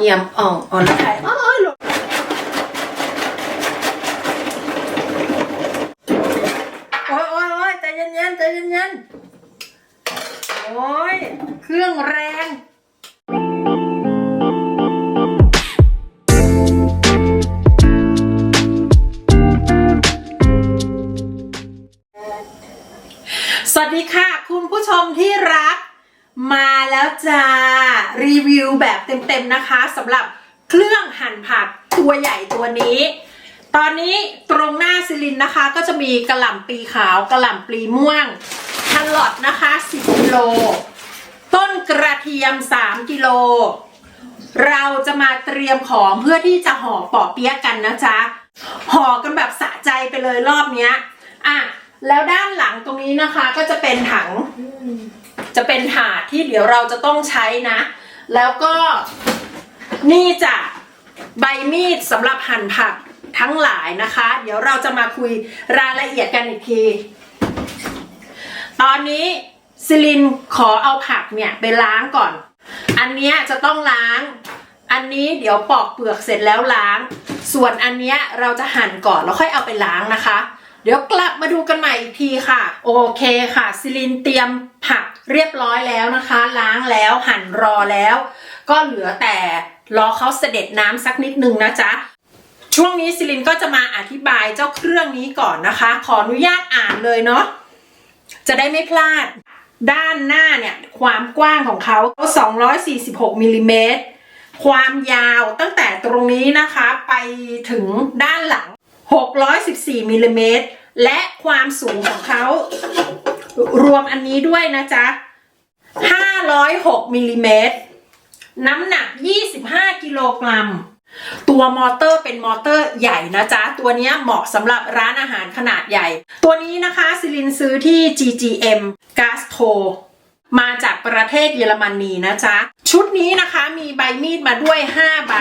เยี่ยมอ่องอ่อนแล้วไข่อ้อยหลบโอ้ยโอ้ยโอ้ยใจเย็นๆใจเย็นๆโอ้ยเครื่องแรงสวัสดีค่ะ คุณผู้ชมที่รัก มาแล้วจ้า รีวิวแบบเต็มๆนะคะสำหรับเครื่องหั่นผักตัวใหญ่ตัวนี้ ตอนนี้ตรงหน้าซิลินนะคะ ก็จะมีกระหล่ำปีขาวกระหล่ำปลีม่วงแครอทนะคะ 10กิโลต้นกระเทียม 3กิโลเราจะมาเตรียมของเพื่อที่จะห่อปอเปี๊ยะกันนะจ๊ะห่อกันแบบสะใจไปเลยรอบเนี้ยอะแล้วด้านหลังตรงนี้นะคะก็จะเป็นถัง จะเป็นถาดที่เดี๋ยวเราจะต้องใช้นะ แล้วก็นี่จะใบมีดสำหรับหั่นผักทั้งหลายนะคะ เดี๋ยวเราจะมาคุยรายละเอียดกันอีกที ตอนนี้ซิลินขอเอาผักเนี่ยไปล้างก่อน อันเนี้ยจะต้องล้าง อันนี้เดี๋ยวปอกเปลือกเสร็จแล้วล้าง ส่วนอันเนี้ยเราจะหั่นก่อนแล้วค่อยเอาไปล้างนะคะ ดี๋ยวกลับมาดูกันใหม่อีกทีค่ะ โอเคค่ะซิลินเตรียมผักเรียบร้อยแล้วนะคะ ล้างแล้วหั่นรอแล้ว ก็เหลือแต่รอเขาเสด็จน้ำสักนิดนึงนะจ๊ะช่วงนี้ซิลินก็จะมาอธิบายเจ้าเครื่องนี้ก่อนนะคะ ขออนุญาตอ่านเลยเนาะจะได้ไม่พลาด ด้านหน้าเนี่ย ความกว้างของเขา 246มิลลิเมตรความยาวตั้งแต่ตรงนี้นะคะ ไปถึงด้านหลัง 614มิลลิเมตรและความสูงของเขารวมอันนี้ด้วยนะจ๊ะ 506มิลลิเมตรน้ำหนัก 25 กิโลกรัม ตัวมอเตอร์เป็นมอเตอร์ใหญ่นะจ๊ะ ตัวนี้เหมาะสำหรับร้านอาหารขนาดใหญ่ ตัวนี้นะคะซิลินซื้อที่ GGM g a s t o มาจากประเทศเยอรมนีนะจ๊ะ ชุดนี้นะคะมีใบมีดมาด้วย 5 ใบ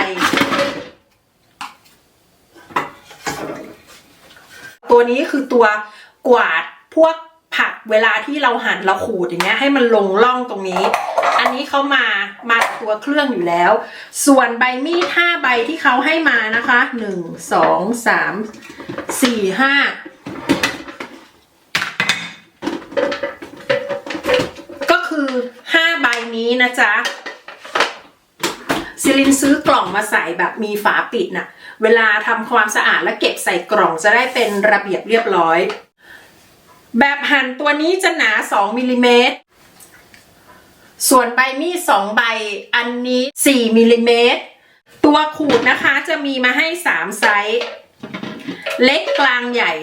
ตัวนี้คือตัวกวาดพวกผักเวลาที่เราหั่นเราขูดอย่างเงี้ยให้มันลงร่องตรงนี้ อันนี้เขามามาตัวเครื่องอยู่แล้ว ส่วนใบมีดห้าใบที่เขาให้มานะคะหนึ่งสองสามสี่ห้าก็คือห้าใบนี้นะจ๊ะ ซิลินซื้อกล่องมาใส่แบบมีฝาปิดน่ะ เวลาทำความสะอาดและเก็บใส่กล่องจะได้เป็นระเบียบเรียบร้อย แบบหั่นตัวนี้จะหนา 2มิลลิเมตร ส่วนใบมีด2ใบอันนี้ 4มิลลิเมตร ตัวขูดนะคะจะมีมาให้ 3 ไซส์ เล็กกลางใหญ่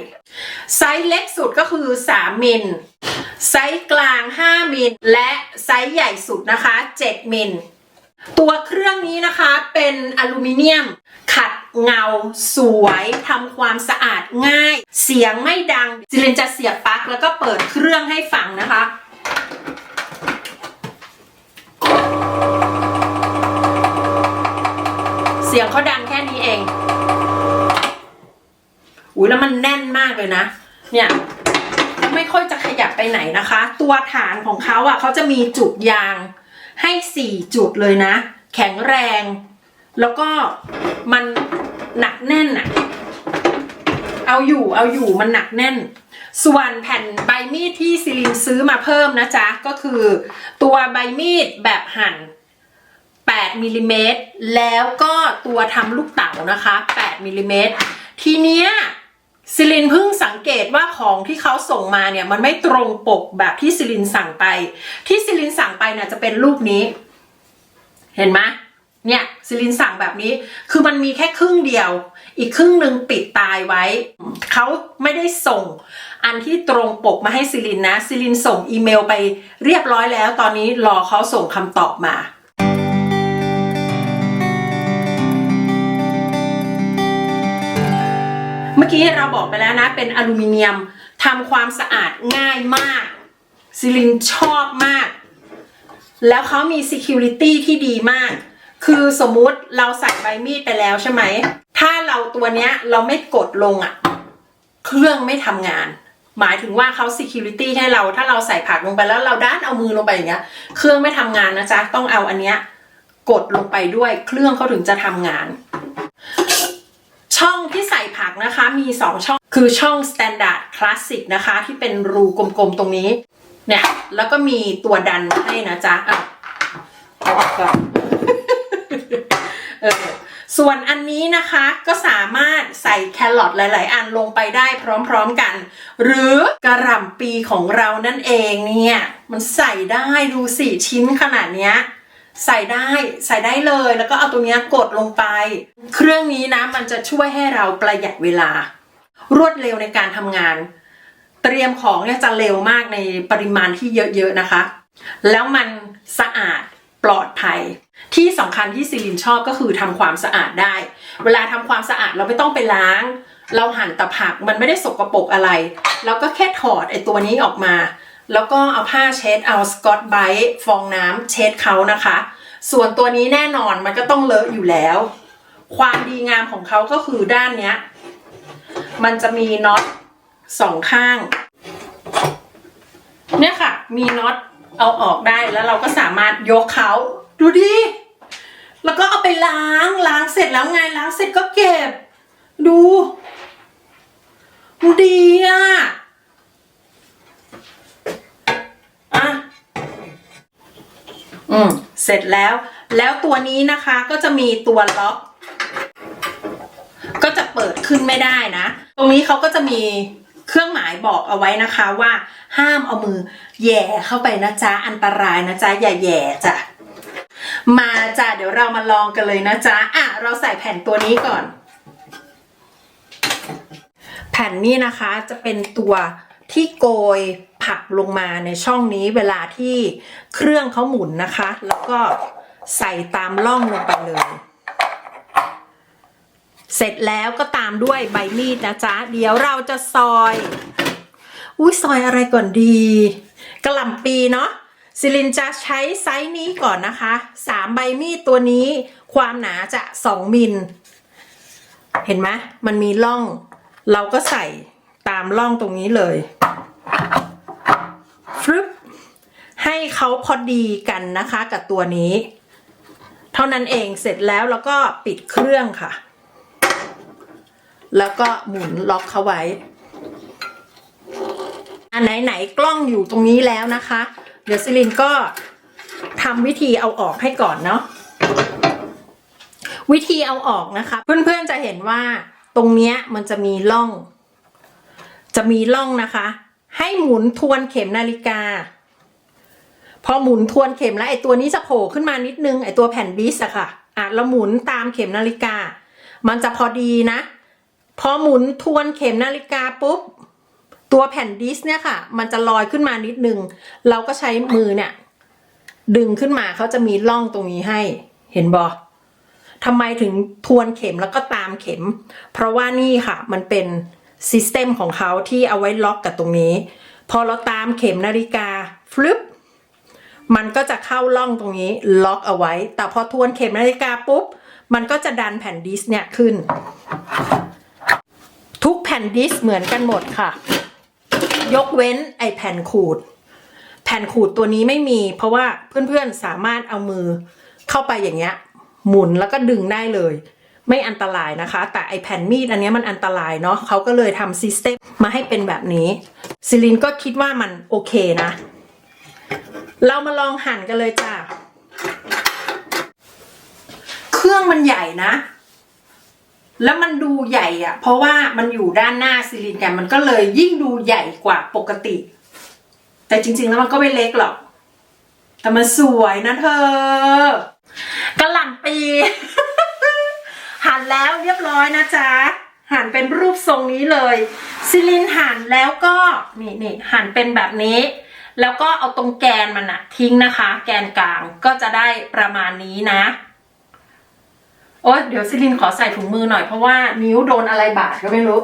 ไซส์เล็กสุดก็คือ 3 มิลไซส์กลาง 5 มิล และไซส์ใหญ่สุดนะคะ 7 มิล ตัวเครื่องนี้นะคะเป็นอลูมิเนียม ขัดเงาสวยทำความสะอาดง่าย เสียงไม่ดังจิเลนจะเสียบปลั๊กแล้วก็เปิดเครื่องให้ฟังนะคะเสียงเขาดังแค่นี้เอง อุ้ยแล้วมันแน่นมากเลยนะ เนี่ยไม่ค่อยจะขยับไปไหนนะคะ ตัวฐานของเขาอะเขาจะมีจุดยาง ให้สี่จุดเลยนะ แข็งแรง แล้วก็มันหนักแน่นอะเอาอยู่เอาอยู่มันหนักแน่น ส่วนแผ่นใบมีดที่ซิลินซื้อมาเพิ่มนะจ๊ะ ก็คือตัวใบมีดแบบหั่น 8มิลลิเมตรแล้วก็ตัวทำลูกเต๋านะคะ 8มิลลิเมตรทีเนี้ย ซิลินเพิ่งสังเกตว่าของที่เขาส่งมาเนี่ยมันไม่ตรงปกแบบที่ซิลินสั่งไป ที่ซิลินสั่งไปเนี่ยจะเป็นรูปนี้ เห็นไหมเนี่ยซิลินสั่งแบบนี้ คือมันมีแค่ครึ่งเดียว อีกครึ่งหนึ่งปิดตายไว้ เขาไม่ได้ส่ง อันที่ตรงปกมาให้ซิลินนะซิลินส่งอีเมลไปเรียบร้อยแล้ว ตอนนี้รอเขาส่งคำตอบมา เมื่อกี้เราบอกไปแล้วนะ เป็นอลูมิเนียมทำความสะอาดง่ายมาก ซิลินชอบมาก แล้วเขามี security ที่ดีมาก คือสมมุติเราใส่ใบมีดไปแล้วใช่ไหม ถ้าเราตัวเนี้ยเราไม่กดลงอะ่ะ เครื่องไม่ทำงาน หมายถึงว่าเขา security ให้เรา ถ้าเราใส่ผักลงไปแล้วเราด้านเอามือลงไปอย่างเงี้ย เครื่องไม่ทำงานนะจ๊ะ ต้องเอาอันเนี้ยกดลงไปด้วย เครื่องเขาถึงจะทำงาน ช่องที่ใส่ผักนะคะมี 2 ช่องคือช่อง Standard Classic นะคะ ที่เป็นรูกลมๆตรงนี้ เนี่ย แล้วก็มีตัวดันให้นะจ๊ะอะเอาออกก่อนเออส่วนอันนี้นะคะก็สามารถใส่แครอทหลาย ๆ อันลงไปได้พร้อมๆกัน หรือกระหล่ำปีของเรานั่นเองเนี่ย มันใส่ได้ดูสิชิ้นขนาดเนี้ย ใส่ได้ใส่ได้เลยแล้วก็เอาตรงนี้กดลงไป เครื่องนี้นะมันจะช่วยให้เราประหยัดเวลา รวดเร็วในการทำงาน เตรียมของเนี่ยจะเร็วมากในปริมาณที่เยอะๆนะคะ แล้วมันสะอาดปลอดภัย ที่สำคัญที่ซิลินชอบก็คือทำความสะอาดได้ เวลาทำความสะอาดเราไม่ต้องไปล้าง เราหั่นตะผักมันไม่ได้สกรปรกอะไร เราก็แค่ถอดไอ้ตัวนี้ออกมา แล้วก็เอาผ้าเช็ดเอาสกอตไบรท์ฟองน้ำเช็ดเขานะคะ ส่วนตัวนี้แน่นอนมันก็ต้องเลอะอยู่แล้ว ความดีงามของเขาก็คือด้านเนี้ย มันจะมีน็อตสองข้าง เนี่ยค่ะ มีน็อตเอาออกได้แล้วเราก็สามารถยกเขาดูดิ แล้วก็เอาไปล้างล้างเสร็จแล้วไงล้างเสร็จก็เก็บ ดูมันดีอะอะ อืมเสร็จแล้ว แล้วตัวนี้นะคะก็จะมีตัวล็อก ก็จะเปิดขึ้นไม่ได้นะ ตรงนี้เขาก็จะมีเครื่องหมายบอกเอาไว้นะคะว่า ห้ามเอามือแย่เข้าไปนะจ๊ะอันตรายนะจ๊ะอย่าแย่จ้ะมาจ้ะเดี๋ยวเรามาลองกันเลยนะจ๊ะอะเราใส่แผ่นตัวนี้ก่อน แผ่นนี้นะคะจะเป็นตัวที่โกย ผักลงมาในช่องนี้เวลาที่เครื่องเขาหมุนนะคะ แล้วก็ใส่ตามร่องลงไปเลย เสร็จแล้วก็ตามด้วยใบมีดนะจ๊ะ เดี๋ยวเราจะซอย อุ้ยซอยอะไรก่อนดีกระหล่ำปีเนาะซิลินจะใช้ไซส์นี้ก่อนนะคะสามใบมีดตัวนี้ความหนาจะสองมิล เห็นไหมมันมีร่อง เราก็ใส่ตามร่องตรงนี้เลย ให้เขาพอดีกันนะคะกับตัวนี้ เท่านั้นเองเสร็จแล้วเราก็ปิดเครื่องค่ะ แล้วก็หมุนล็อกเขาไว้อันไหนไหนๆกล้องอยู่ตรงนี้แล้วนะคะ เดี๋ยวซิลินก็ทำวิธีเอาออกให้ก่อนเนาะวิธีเอาออกนะคะ เพื่อนๆจะเห็นว่าตรงเนี้ยมันจะมีร่อง จะมีร่องนะคะ ให้หมุนทวนเข็มนาฬิกา พอหมุนทวนเข็มแล้วไอ้ตัวนี้จะโผล่ขึ้นมานิดนึงไอ้ตัวแผ่นดิสอะค่ะอะเราหมุนตามเข็มนาฬิกา มันจะพอดีนะ พอหมุนทวนเข็มนาฬิกาปุ๊บ ตัวแผ่นดิสเนี่ยค่ะ มันจะลอยขึ้นมานิดนึง เราก็ใช้มือเนี่ย ดึงขึ้นมาเขาจะมีร่องตรงนี้ให้ เห็นบอทำไมถึงทวนเข็มแล้วก็ตามเข็ม เพราะว่านี่ค่ะ มันเป็นซิสเต็มของเขาที่เอาไว้ล็อกกับตรงนี้ พอเราตามเข็มนาฬิกาฟลึบ มันก็จะเข้าร่องตรงนี้ล็อกเอาไว้ แต่พอทวนเข็มนาฬิกาปุ๊บ มันก็จะดันแผ่นดิสเนี่ยขึ้น ทุกแผ่นดิสเหมือนกันหมดค่ะ ยกเว้นไอแผ่นขูด แผ่นขูดตัวนี้ไม่มี เพราะว่าเพื่อนๆสามารถเอามือเข้าไปอย่างเงี้ย หมุนแล้วก็ดึงได้เลย ไม่อันตรายนะคะ แต่ไอแผ่นมีดอันเนี้ยมันอันตรายเนาะเขาก็เลยทำซิสเต็มมาให้เป็นแบบนี้ซิลินก็คิดว่ามันโอเคนะ เรามาลองหั่นกันเลยจ้าเครื่องมันใหญ่นะ แล้วมันดูใหญ่อะเพราะว่ามันอยู่ด้านหน้าซิลินแกนมันก็เลยยิ่งดูใหญ่กว่าปกติ แต่จริง ๆ แล้วมันก็ไม่เล็กหรอก แต่มันสวยนะเธอกระหล่ำปี หั่นแล้วเรียบร้อยนะจ๊ะ หั่นเป็นรูปทรงนี้เลยซิลินหั่นแล้วก็นี่นี่หั่นเป็นแบบนี้ แล้วก็เอาตรงแกนมันอะทิ้งนะคะ แกนกลางก็จะได้ประมาณนี้นะ โอ๊ยเดี๋ยวซิลินขอใส่ถุงมือหน่อยเพราะว่านิ้วโดนอะไรบาดก็ไม่รู้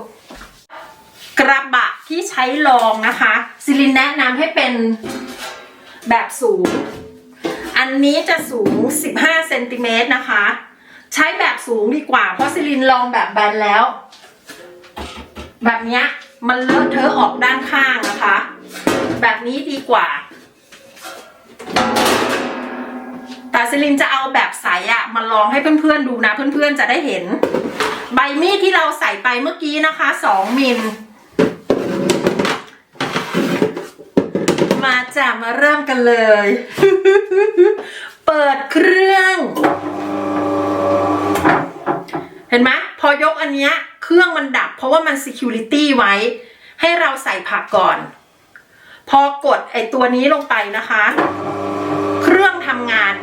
กระบะที่ใช้รองนะคะ ซิลินแนะนำให้เป็นแบบสูง อันนี้จะสูง 15เซนติเมตรนะคะ ใช้แบบสูงดีกว่า เพราะซิลินลองแบบแบนแล้ว แบบเนี้ยมันเลอะเทอะออกด้านข้างนะคะ แบบนี้ดีกว่า แต่ซิลินจะเอาแบบใสอะมาลองให้เพื่อนๆดูนะ เพื่อนๆจะได้เห็น ใบมีดที่เราใส่ไปเมื่อกี้นะคะสองมิลมาจะมาเริ่มกันเลย เปิดเครื่อง เห็นไหมพอยกอันเนี้ยเครื่องมันดับเพราะว่ามัน security ไว้ ให้เราใส่ผักก่อน พอกดไอตัวนี้ลงไปนะคะ เครื่องทำงาน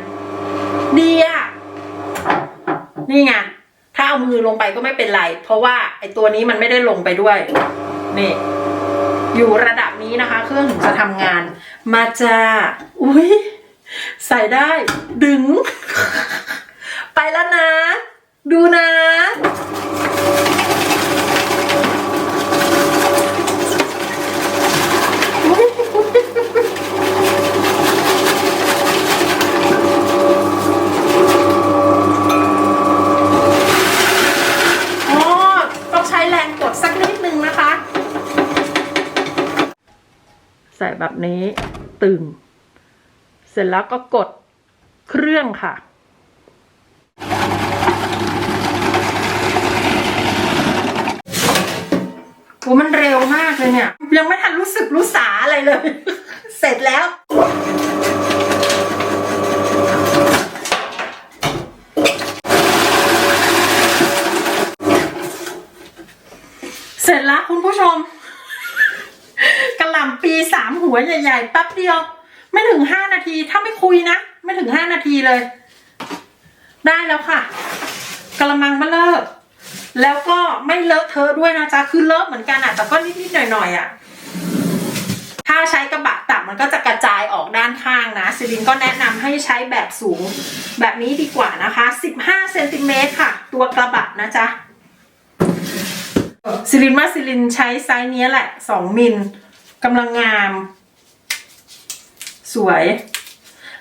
ดีอะนี่ไงถ้าเอามือลงไปก็ไม่เป็นไร เพราะว่าไอตัวนี้มันไม่ได้ลงไปด้วย นี่ อยู่ระดับนี้นะคะ เครื่องถึงจะทำงาน มาจ้าอุ้ยใส่ได้ ดึง ไปแล้วนะ ดูนะ อ๋อ ต้องใช้แรงกดสักนิดนึงนะคะ ใส่แบบนี้ตึง เสร็จแล้วก็กดเครื่องค่ะ โอ้มันเร็วมากเลยเนี่ย ยังไม่ทันรู้สึกรู้สาอะไรเลย เสร็จแล้วเสร็จแล้วคุณผู้ชมำปีสามหัวใหญ่ๆแป๊บเดียว ไม่ถึงห้านาที ถ้าไม่คุยนะ ไม่ถึงห้านาทีเลย ได้แล้วค่ะกระมังมาเลิกแล้วก็ไม่เลอะเทอะด้วยนะจ๊ะ คือเลอะเหมือนกันอะแต่ก็นิดๆหน่อยๆอะถ้าใช้กระบะตักมันก็จะกระจายออกด้านข้างนะซิลินก็แนะนำให้ใช้แบบสูงแบบนี้ดีกว่านะคะ 15เซนติเมตรค่ะ ตัวกระบะนะจ๊ะซิลินว่าซิลินใช้ไซส์นี้แหละ 2 มิล กำลังงาม สวย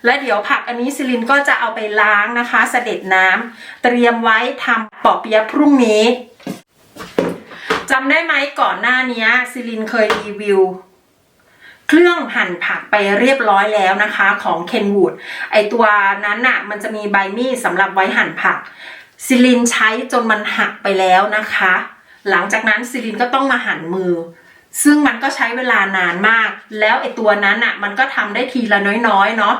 และเดี๋ยวผักอันนี้ซิลินก็จะเอาไปล้างนะคะเสด็จน้ำเตรียมไว้ทำปอเปี๊ยะพรุ่งนี้จำได้ไหมก่อนหน้านี้ซิลินเคยรีวิว เครื่องหั่นผักไปเรียบร้อยแล้วนะคะของเคนวูดไอตัวนั้นน่ะ มันจะมีใบมีดสำหรับไว้หั่นผักซิลินใช้จนมันหักไปแล้วนะคะ หลังจากนั้นซิลินก็ต้องมาหั่นมือ ซึ่งมันก็ใช้เวลานานมาก แล้วไอตัวนั้นอะ มันก็ทำได้ทีละน้อยๆเนาะ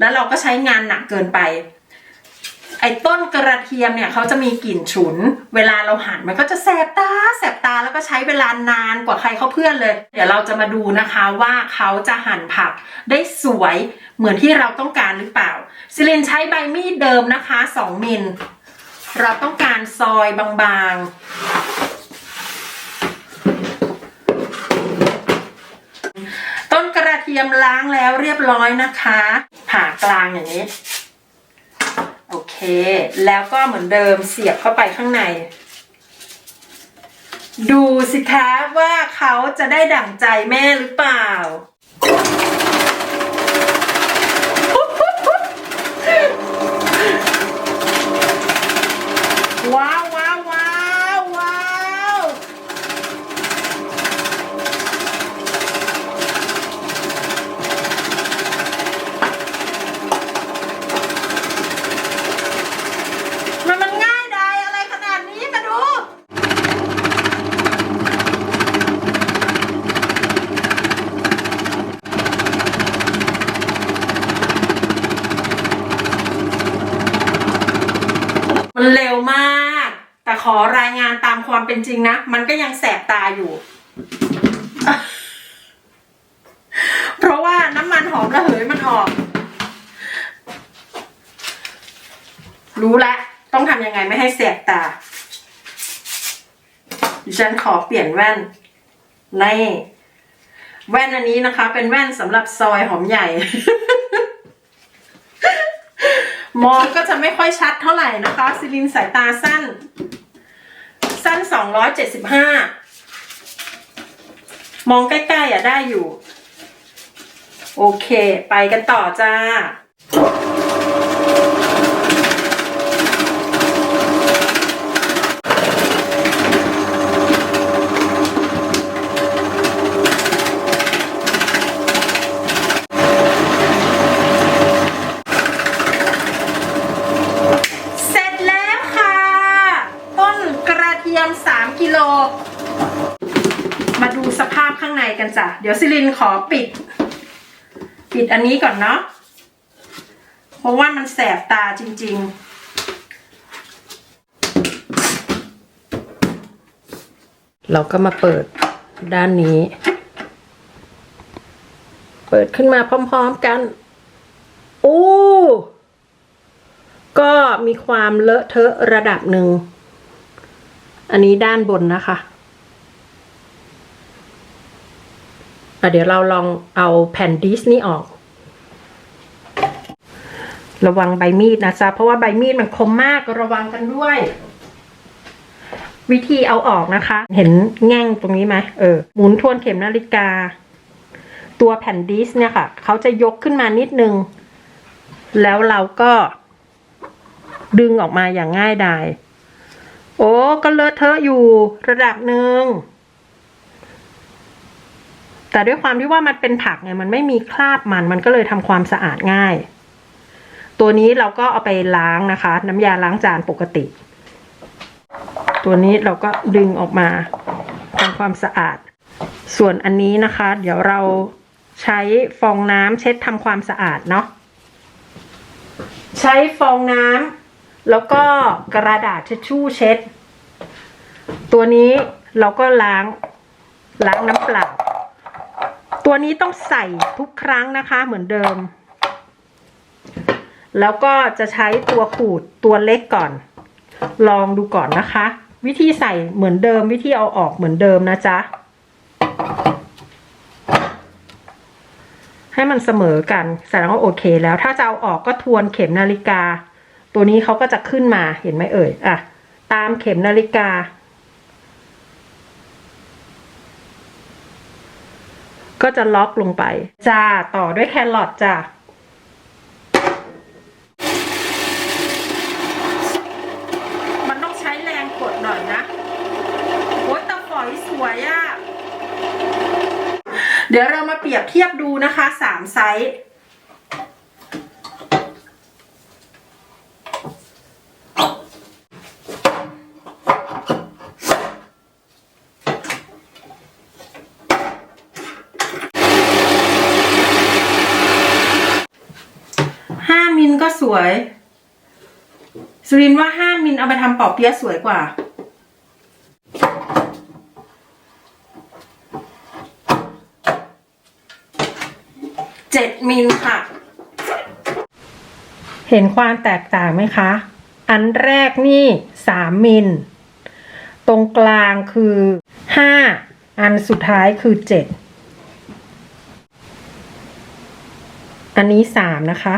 แล้วเราก็ใช้งานหนักเกินไป ไอ้ต้นกระเทียมเนี่ยเขาจะมีกลิ่นฉุน เวลาเราหั่นมันก็จะแสบตาแสบตาแล้วก็ใช้เวลานานกว่าใครเขาเพื่อนเลย เดี๋ยวเราจะมาดูนะคะว่าเขาจะหั่นผักได้สวยเหมือนที่เราต้องการหรือเปล่าซิลินใช้ใบมีดเดิมนะคะ 2มิลเราต้องการซอยบางๆ ต้นก รียมล้างแล้วเรียบร้อยนะคะ ผ่ากลางอย่างนี้ โอเค แล้วก็เหมือนเดิมเสียบเข้าไปข้างใน ดูสิคะว่าเขาจะได้ดั่งใจแม่หรือเปล่าว้าวว้าว มันมันง่ายดายอะไรขนาดนี้มาดู มันเร็วมาก แต่ขอรายงานตามความ เป็นจริงนะ มันก็ยังแสบตาอยู่ เพราะว่าน้ำมันหอมระเหยมันออก รู้แล้วต้องทำยังไงไม่ให้แสบตา ดิฉันขอเปลี่ยนแว่นในแว่นอันนี้นะคะ เป็นแว่นสำหรับซอยหอมใหญ่ มองก็จะไม่ค่อยชัดเท่าไหร่นะคะซิลินสายตาสั้น สั้น275มองใกล้ๆอะได้อยู่ โอเค ไปกันต่อจ้า จ้ะ เดี๋ยวซิลินขอปิด ปิดอันนี้ก่อนเนาะเพราะว่ามันแสบตาจริง ๆเราก็มาเปิดด้านนี้ เปิดขึ้นมาพร้อมๆกัน โอ้ ก็มีความเลอะเทอะระดับหนึ่ง อันนี้ด้านบนนะคะอะ เดี๋ยวเราลองเอาแผ่นดิสนี้ออก ระวังใบมีดนะจ๊ะเพราะว่าใบมีดมันคมมากระวังกันด้วย วิธีเอาออกนะคะ เห็นแง่งตรงนี้ไหมเออหมุนทวนเข็มนาฬิกา ตัวแผ่นดิสเนี่ยค่ะ เขาจะยกขึ้นมานิดนึง แล้วเราก็ดึงออกมาอย่างง่ายดาย โอ้ ก็เลอะเทอะอยู่ระดับหนึ่ง แต่ด้วยความที่ว่ามันเป็นผักไงมันไม่มีคราบมันมันก็เลยทำความสะอาดง่าย ตัวนี้เราก็เอาไปล้างนะคะ น้ำยาล้างจานปกติ ตัวนี้เราก็ดึงออกมาทำความสะอาด ส่วนอันนี้นะคะ เดี๋ยวเราใช้ฟองน้ำเช็ดทำความสะอาดเนาะใช้ฟองน้ำแล้วก็กระดาษทิชชู่เช็ด ตัวนี้เราก็ล้างล้างน้ำเปล่า ตัวนี้ต้องใส่ทุกครั้งนะคะเหมือนเดิม แล้วก็จะใช้ตัวขูดตัวเล็กก่อน ลองดูก่อนนะคะ วิธีใส่เหมือนเดิม วิธีเอาออกเหมือนเดิมนะจ๊ะ ให้มันเสมอกันแสดงว่าโอเคแล้วถ้าจะเอาออกก็ทวนเข็มนาฬิกา ตัวนี้เขาก็จะขึ้นมาเห็นไหมเอ่ยอะตามเข็มนาฬิกา ก็จะล็อกลงไป จ้า ต่อด้วยแครอทจ้ามันต้องใช้แรงกดหน่อยนะ โอ้ยตะฝอยสวยอะ่ะเดี๋ยวเรามาเปรียบเทียบดูนะคะสามไซส์ ห้ามิลก็ส วยสุรินว่าห้ามิลเอาไปทำปอเปี๊ยะสวยกว่า เจ็ดมิลค่ะ เห็นความแตกต่างไหมคะ อันแรกนี่สามมิล ตรงกลางคือห้า อันสุดท้ายคือเจ็ด อันนี้สามนะคะ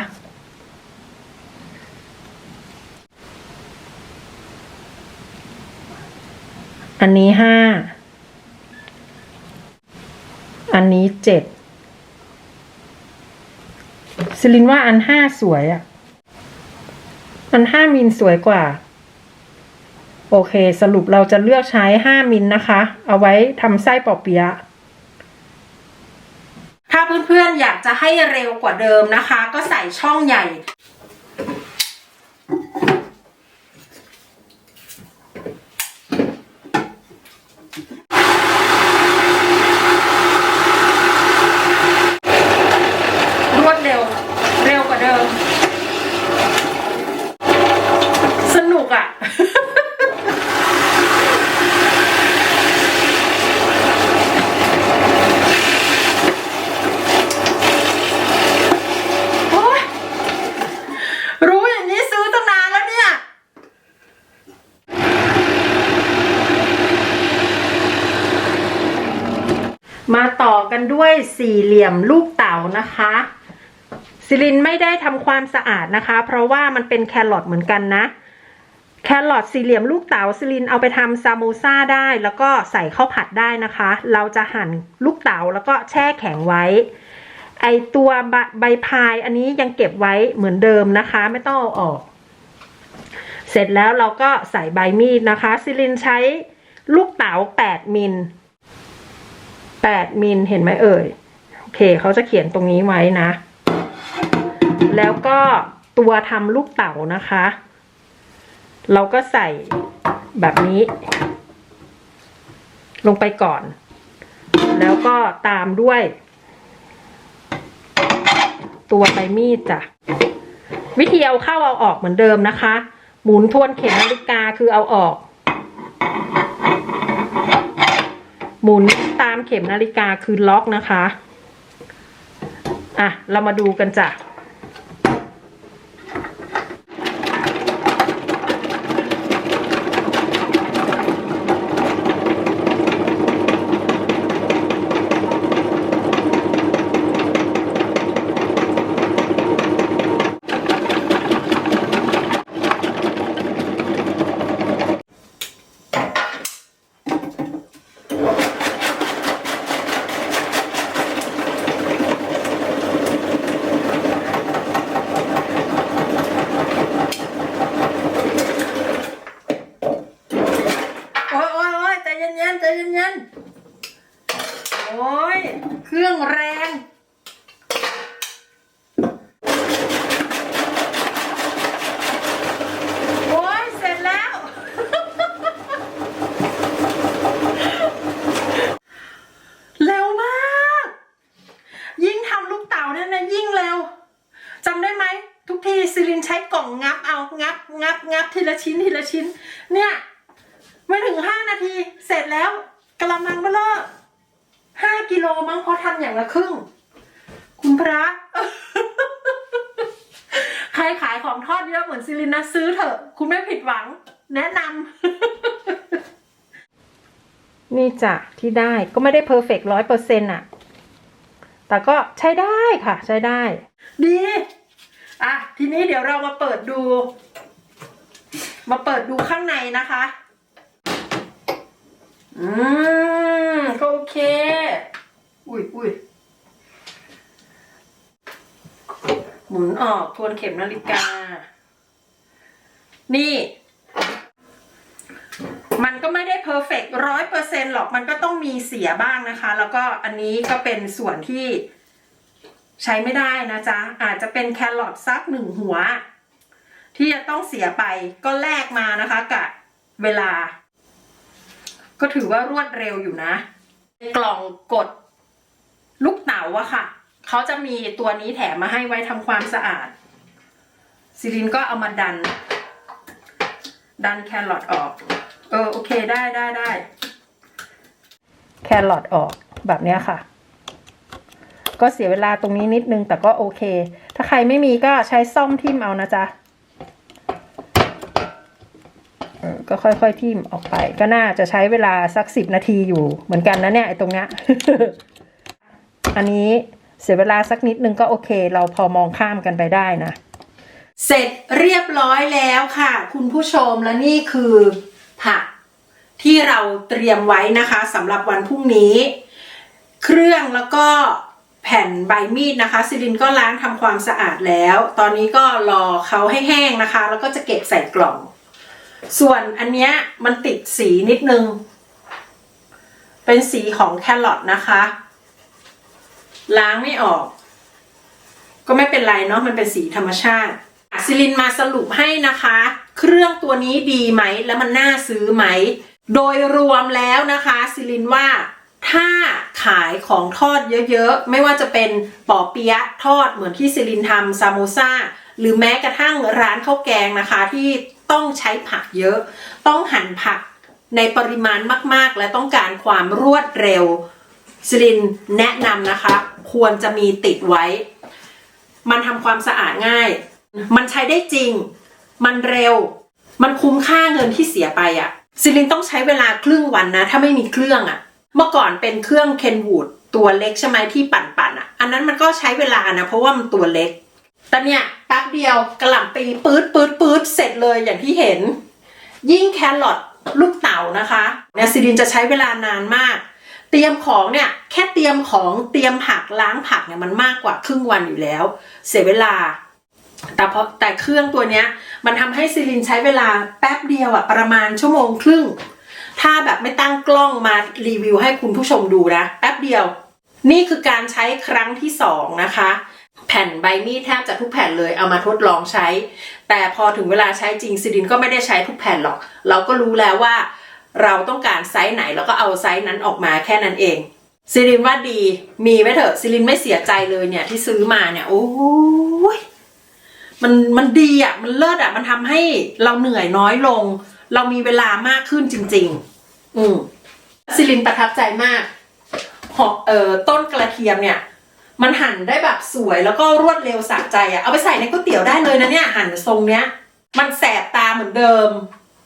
อันนี้ห้า อันนี้เจ็ดซิลินว่าอันห้าสวยอะ่ะ อันห้ามิลสวยกว่า โอเค สรุปเราจะเลือกใช้ห้ามิลนะคะ เอาไว้ทำไส้ปอเปี๊ยะถ้าเพื่อนๆอยากจะให้เร็วกว่าเดิมนะคะ ก็ใส่ช่องใหญ่ รวดเร็ว เร็วกว่าเดิม สนุกอะ่ะ โอ๊ยรู้อย่างนี้ซื้อตั้งนานแล้วเนี่ย มาต่อกันด้วย สี่เหลี่ยมลูกเต๋านะคะซิลินไม่ได้ทำความสะอาดนะคะ เพราะว่ามันเป็นแครอทเหมือนกันนะ แครอทสี่เหลี่ยมลูกเต๋าซิลินเอาไปทำซามูซ่าได้ แล้วก็ใส่ข้าวผัดได้นะคะ เราจะหั่นลูกเต๋าแล้วก็แช่แข็งไว้ ไอตัวใบใบพายอันนี้ยังเก็บไว้เหมือนเดิมนะคะ ไม่ต้องเอาออก เสร็จแล้วเราก็ใส่ใบมีดนะคะซิลินใช้ลูกเต๋า8มิล8มิลเห็นไหมเอ่ย โอเคเขาจะเขียนตรงนี้ไว้นะ แล้วก็ตัวทำลูกเต๋านะคะ เราก็ใส่แบบนี้ ลงไปก่อน แล้วก็ตามด้วย ตัวใบมีดจ้ะวิธีเอาเข้าเอาออกเหมือนเดิมนะคะ หมุนทวนเข็มนาฬิกาคือเอาออก หมุนตามเข็มนาฬิกาคือล็อกนะคะ อะ เรามาดูกันจ้ะ โอ้ยโอ้ยโอ้ยใจเย็นๆใจเย็นๆ โอ้ย เครื่องแรง โอ้ย เสร็จแล้ว เร็วมาก ยิ่งทำลูกเต๋าเนี่ยนะยิ่งเร็วจำได้ไหม ทุกทีซิลินใช้กล่องงับเอางับงับงับทีละชิ้นทีละชิ้น เนี่ย ไม่ถึงห้านาที เสร็จแล้วกระมังเบลอห้ากิโลมั้งเพราะทำอย่างละครึ่ง คุณพระ ใครขายของทอดเยอะเหมือนซิลินนะซื้อเถอะ คุณไม่ผิดหวัง แนะนำนี่จ้ะที่ได้ก็ไม่ได้เพอร์เฟกร้อยเปอร์เซ็นต์อะแต่ก็ใช้ได้ค่ะ ใช้ได้ ดี อะ ทีนี้เดี๋ยวเรามาเปิดดู มาเปิดดูข้างในนะคะ อืมก็โอเค อุ้ยอุ้ยหมุนออกทวนเข็มนาฬิกา นี่ มันก็ไม่ได้เพอร์เฟกร้อยเปอร์เซ็นหรอกมันก็ต้องมีเสียบ้างนะคะ แล้วก็อันนี้ก็เป็นส่วนที่ใช้ไม่ได้นะจ๊ะ อาจจะเป็นแครอทสักหนึ่งหัว ที่จะต้องเสียไปก็แลกมานะคะกับเวลา ก็ถือว่ารวดเร็วอยู่นะ กล่องกดลูกเต๋าอะค่ะ เขาจะมีตัวนี้แถมมาให้ไว้ทำความสะอาด ซิลินก็เอามาดัน ดันแครอทออก เออโอเคได้ได้ได้ แครอทออกแบบเนี้ยค่ะ ก็เสียเวลาตรงนี้นิดนึงแต่ก็โอเค ถ้าใครไม่มีก็ใช้ซ่อมทิ่มเอานะจ๊ะ เออ ก็ค่อยๆทิ่มออกไป ก็น่าจะใช้เวลาสักสิบนาทีอยู่เหมือนกันนะเนี่ยไอ้ตรงเนี้ยอันนี้เสียเวลาสักนิดนึงก็โอเค เราพอมองข้ามกันไปได้นะ เสร็จเรียบร้อยแล้วค่ะ คุณผู้ชมและนี่คือผักที่เราเตรียมไว้นะคะสำหรับวันพรุ่งนี้ เครื่องแล้วก็แผ่นใบมีดนะคะซิลินก็ล้างทำความสะอาดแล้ว ตอนนี้ก็รอเขาให้แห้งนะคะ แล้วก็จะเก็บใส่กล่อง ส่วนอันเนี้ยมันติดสีนิดนึง เป็นสีของแครอทนะคะ ล้างไม่ออก ก็ไม่เป็นไรเนาะมันเป็นสีธรรมชาติซิลินมาสรุปให้นะคะ เครื่องตัวนี้ดีไหมแล้วมันน่าซื้อไหม โดยรวมแล้วนะคะซิลินว่าถ้าขายของทอดเยอะๆ ไม่ว่าจะเป็นปอเปี๊ยะทอดเหมือนที่ซิลินทำซามโมซาหรือแม้กระทั่งร้านข้าวแกงนะคะที่ ต้องใช้ผักเยอะ ต้องหั่นผักในปริมาณมากๆ และต้องการความรวดเร็วซิลินแนะนำนะคะ ควรจะมีติดไว้ มันทำความสะอาดง่าย มันใช้ได้จริง มันเร็ว มันคุ้มค่าเงินที่เสียไปอะ่ะซิลินต้องใช้เวลาครึ่งวันนะ ถ้าไม่มีเครื่องอะ่ะ เมื่อก่อนเป็นเครื่องเคนวูดตัวเล็กใช่ไหมที่ปั่นๆอะ อันนั้นมันก็ใช้เวลานะ เพราะว่ามันตัวเล็ก แต่เนี่ยแป๊บเดียวกระหล่ำปีปื๊ดปื๊ดปื๊ดเสร็จเลยอย่างที่เห็น ยิ่งแครอทลูกเต๋านะคะเนี่ยซิลินจะใช้เวลานานมาก เตรียมของเนี่ยแค่เตรียมของเตรียมผักล้างผักเนี่ยมันมากกว่าครึ่งวันอยู่แล้ว เสียเวลา แต่เพอแต่เครื่องตัวเนี้ยมันทำให้ซิลินใช้เวลาแป๊บเดียวอะประมาณชั่วโมงครึ่ง ถ้าแบบไม่ตั้งกล้องมารีวิวให้คุณผู้ชมดูนะแป๊บเดียว นี่คือการใช้ครั้งที่สองนะคะ แผ่นใบมีดแทบจะทุกแผ่นเลยเอามาทดลองใช้ แต่พอถึงเวลาใช้จริงซิลินก็ไม่ได้ใช้ทุกแผ่นหรอก เราก็รู้แล้วว่าเราต้องการไซส์ไหนแล้วก็เอาไซส์นั้นออกมาแค่นั้นเองซิลินว่าดีมีไว้เถอะซิลินไม่เสียใจเลยเนี่ยที่ซื้อมาเนี่ยโอ้ยมันมันดีอะมันเลิศอะ มันทำให้เราเหนื่อยน้อยลง เรามีเวลามากขึ้นจริง ๆ อืมซิลินประทับใจมากหอเอ่อต้นกระเทียมเนี่ย มันหั่นได้แบบสวยแล้วก็รวดเร็วสะใจอะเอาไปใส่ในก๋วยเตี๋ยวได้เลยนะเนี่ยหั่นทรงเนี้ย มันแสบตาเหมือนเดิม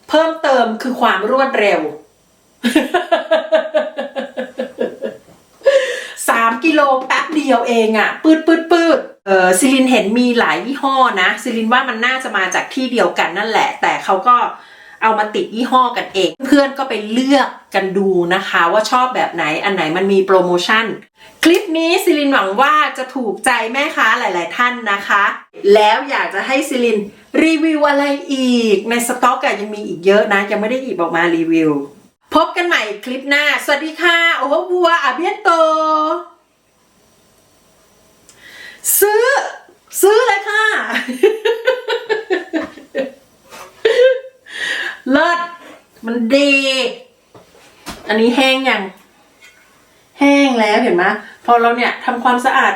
เพิ่มเติมคือความรวดเร็วสามกิโลแป๊บเดียวเองอะ่ะปืดปืดปืดเออซิลินเห็นมีหลายยี่ห้อนะซิลินว่ามันน่าจะมาจากที่เดียวกันนั่นแหละ แต่เขาก็ เอามาติดยี่ห้อกันเอง เพื่อนก็ไปเลือกกันดูนะคะว่าชอบแบบไหนอันไหนมันมีโปรโมชั่น คลิปนี้ซิลินหวังว่าจะถูกใจแม่ค้าหลาย ๆ ท่านนะคะ แล้วอยากจะให้ซิลินรีวิวอะไรอีกในสต็อกอะยังมีอีกเยอะนะ ยังไม่ได้หยิบออกมารีวิว พบกันใหม่คลิปหน้า สวัสดีค่ะ โอ้บัวอาเบียนโต ซื้อ ซื้อเลยค่ะ เลิศมันดี อันนี้แห้งยังแห้งแล้วเห็นไหมพอเราเนี่ยทำความสะอาด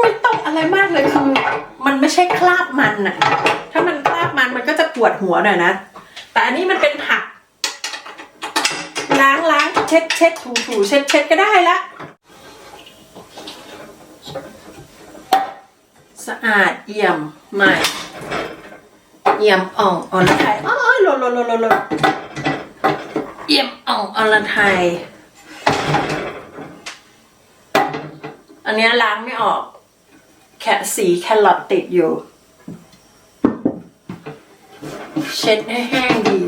ไม่ต้องอะไรมากเลยคือมันไม่ใช่คราบมันอะถ้ามันคราบมันมันก็จะปวดหัวหน่อยนะ แต่อันนี้มันเป็นผัก ล้างล้างเช็ดเช็ดถูถูเช็ดเช็ดก็ได้ละสะอาดเอี่ยมใหม่ เอี่ยมอ่องอรไทยอ้อย หล่นหล่นหล่นหล่นหล่นเอี่ยมอ่องอรไทย อันนี้ล้างไม่ออก แค่สีแครอทติดอยู่ เช็ดให้แห้งดี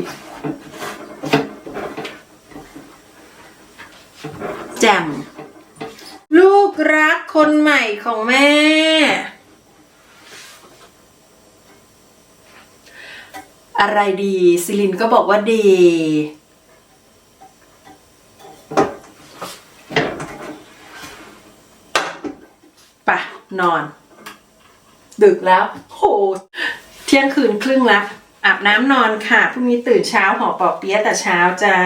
แจ่มลูกรักคนใหม่ของแม่ อะไรดีซิลินก็บอกว่าดี ปะ นอน ดึกแล้ว โห เที่ยงคืนครึ่งละอาบน้ำนอนค่ะ พรุ่งนี้ตื่นเช้าหอปอเปี๊ยะแต่เช้าจ้า